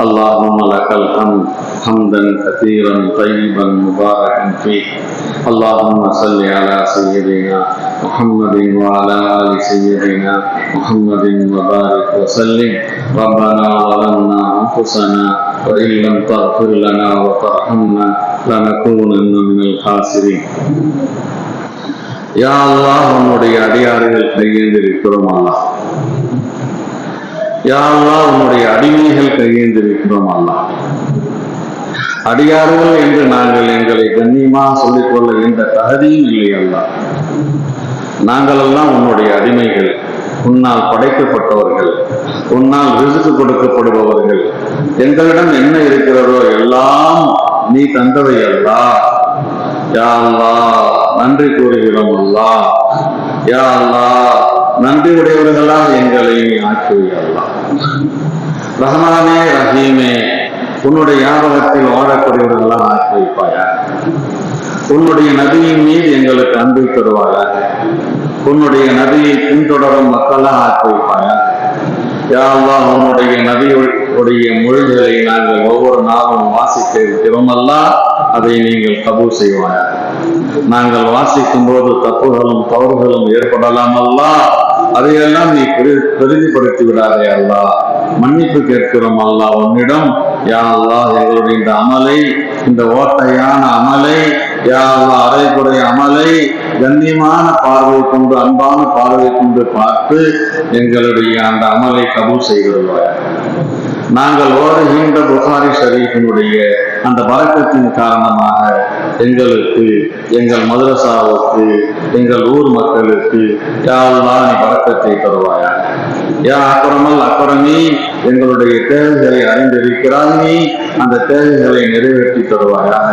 اللهم لك الحمد حمدا كثيرا طيبا مباركا فيه اللهم صل على سيدنا محمد وعلى ال سيدنا محمد وبارك وسلم ربنا ظلمنا انفسنا وان لم تغفر لنا وترحمنا لنكونن من الخاسرين யா அல்லாஹ் உன்னுடைய அடியாறுகள் கையேந்திருக்கிறோம் அல்லாஹ் யா உன்னுடைய அடிமைகள் கையேந்திருக்கிறோம் அல்லா அடியார்கள் என்று நாங்கள் எங்களை கண்ணியமாக சொல்லிக்கொள்ள எந்த தகுதியும் இல்லை அல்லா நாங்கள் எல்லாம் உன்னுடைய அடிமைகள். உன்னால் படைக்கப்பட்டவர்கள். உன்னால் ரிசுக்கு கொடுக்கப்படுபவர்கள். எங்களிடம் என்ன இருக்கிறதோ எல்லாம் நீ தந்தவை அல்லா யா அல்லா நன்றி கூறுகிறோம் அல்லா யா அல்லா நன்றி உடையவர்களாக எங்களை நீ ஆக்கி அல்லாஹ் ரஹ்மானே ரஹீமே உன்னுடைய ஞாபகத்தில் வாழக்கூடியவர்களாக ஆக்கி வைப்பாயா உன்னுடைய நதியின் மீது எங்களுக்கு அன்பு தருவாயா உன்னுடைய நதியை பின்தொடரும் மக்களாக ஆக்கி வைப்பாயா யாரெல்லாம் உன்னுடைய நபியுடைய மொழிகளை நாங்கள் ஒவ்வொரு நாளும் வாசிக்க இருக்கிறோம் அதை நீங்கள் கபூல் செய்வாயா நாங்கள் வாசிக்கும் போது தப்புகளும் தவறுகளும் ஏற்படலாமல்லா அதையெல்லாம் நீ பெரி- விடாதே அல்லா. மன்னிப்பு கேட்கிறோம் அல்லா. உன்னிடம் யா அல்லாஹ் எங்களுடைய இந்த அமலை இந்த ஓட்டையான அமலை யா அல்லா அரைக்குறை அமலை கண்ணியமான பார்வை கொண்டு அன்பான பார்வை கொண்டு பார்த்து எங்களுடைய அந்த அமலை கபூல் செய்கிறோம். நாங்கள் ஓடுகின்ற புகாரி ஷரீஃபினுடைய அந்த பழக்கத்தின் காரணமாக எங்களுக்கு எங்கள் மதுரசாவுக்கு எங்கள் ஊர் மக்களுக்கு யா நீ பழக்கத்தை தருவாயா யா அப்புறமல் அப்புறமே எங்களுடைய தேவைகளை அறிந்திருக்கிறாய் நீ அந்த தேவைகளை நிறைவேற்றி தருவாயாக.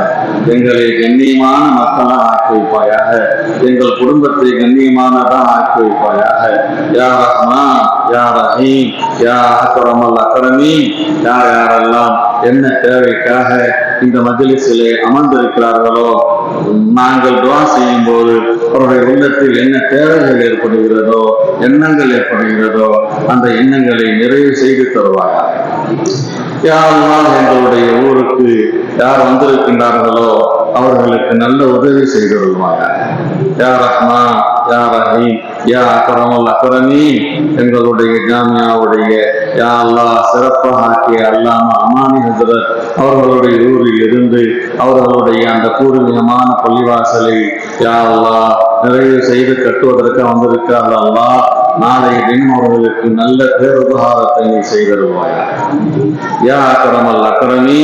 எங்களை கண்ணியமான மக்களாக ஆக்கி வைப்பாயாக. எங்கள் குடும்பத்தை கண்ணியமானதாக ஆக்கி வைப்பாயாக. யா ரஹ்மா யா ரஹீம் யா அக்ரமல் அக்ரமீன் யார் யாரெல்லாம் என்ன தேவைக்காக இந்த மஜ்லிஸிலே அமர்ந்திருக்கிறார்களோ? நாங்கள் துவா செய்யும் போது அவருடைய உள்ளத்தில் என்ன தேவைகள் ஏற்படுகிறதோ எண்ணங்கள் ஏற்படுகிறதோ அந்த எண்ணங்களை நிறைவு செய்து தருவார்கள் யாரெல்லாம் எங்களுடைய ஊருக்கு யார் வந்திருக்கின்றார்களோ அவர்களுக்கு நல்ல உதவி செய்து வருவாங்க யா ரஹ்மான் யா ரஹீம் யா அக்ரமல் அக்ரமீன். எங்களுடைய ஜாமியாவுடைய யா அல்லா சிறப்பாக ஆக்கிய அல்லாம அமானி ஹசரத் அவர்களுடைய ஊரில் இருந்து அவர்களுடைய அந்த பூர்வீகமான பள்ளிவாசலை யா அல்லா நிறைவு செய்து கட்டுவதற்கு வந்திருக்கிறார்கள் அல்லா நாளை தினம் அவர்களுக்கு நல்ல பேருபகாரத்தை நீ செய்திருவாயா யா அக்ரமல் அக்ரமி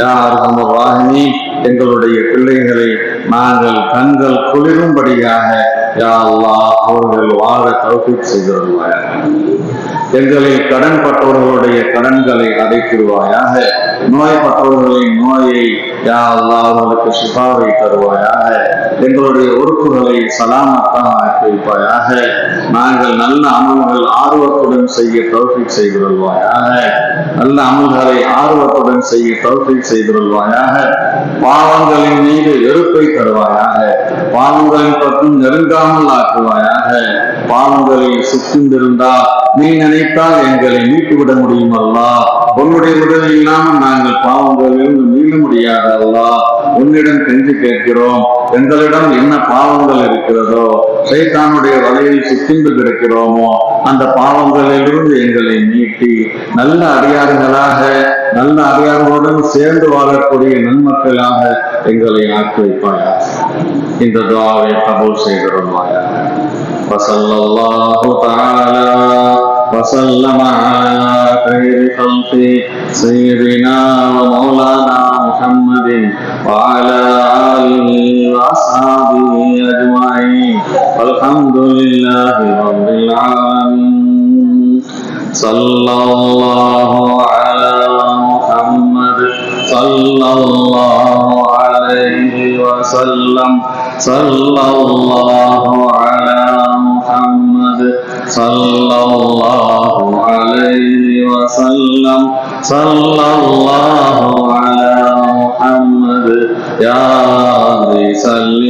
யா அர்ஹமர் ராஹிமி எங்களுடைய பிள்ளைகளை நாங்கள் கண்கள் குளிரும்படியாக யா அவர்கள் வாழ தௌஃபீக் செய்திருவாயா எங்களில் கடன் பட்டவர்களுடைய கடன்களை அடைத்திருவாயாக. நோய்பட்டவர்களின் நோயை யா அவர்களுக்கு சிபாவை தருவாயாக எங்களுடைய உறுப்புகளை சலாமத்தாக ஆக்கி வைப்பாயாக நாங்கள் நல்ல அமல்கள் ஆர்வத்துடன் செய்ய தௌஃபீக் செய்திருவாயாக நல்ல அமல்களை ஆர்வத்துடன் செய்ய தௌஃபீக் செய்திருவாயாக பாவங்களின் மீது வெறுப்பை தருவாயாக. பாவங்களின் பக்கம் நெருங்காமல் ஆக்குவாயாக. பாவங்களில் சிக்கிந்திருந்தால் நீ நினைத்தால் எங்களை மீட்டுவிட முடியும் அல்லா உன்னுடைய உதவி இல்லாமல் நாங்கள் பாவங்களிலிருந்து மீள முடியாது அல்லா உன்னிடம் கெஞ்சி கேட்கிறோம் எங்களிடம் என்ன பாவங்கள் இருக்கிறதோ சைத்தானுடைய வலையில் சிக்கிந்து கிடக்கிறோமோ அந்த பாவங்களிலிருந்து எங்களை மீட்டி நல்ல அடியார்களாக நல்ல அடியார்களுடன் சேர்ந்து வாழக்கூடிய நன்மக்களாக எங்களை ஆக்கி வைப்பாயா இந்த துவாவை கபூல் செய்திருவாயா وصلى الله تعالى وسلم على خير خلقه سيدنا ومولانا محمد وعلى آله وأصحابه أجمعين. والحمد لله رب العالمين. صلى الله على محمد. صلى الله عليه وسلم. صلى الله على محمد. صلى الله عليه وسلم. صلى الله على محمد. يا رب صل